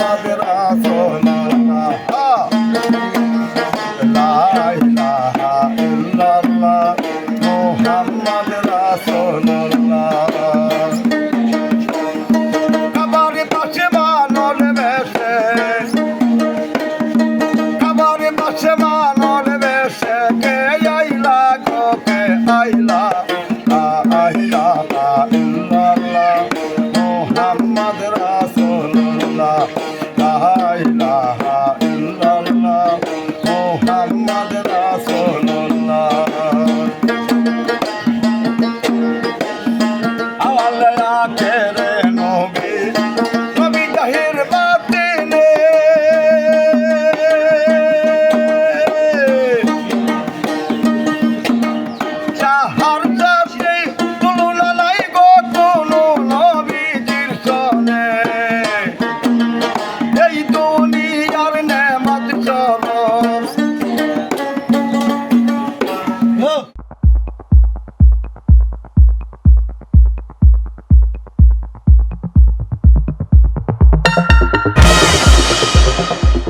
আপনাদের আসনা I love, I love, I love.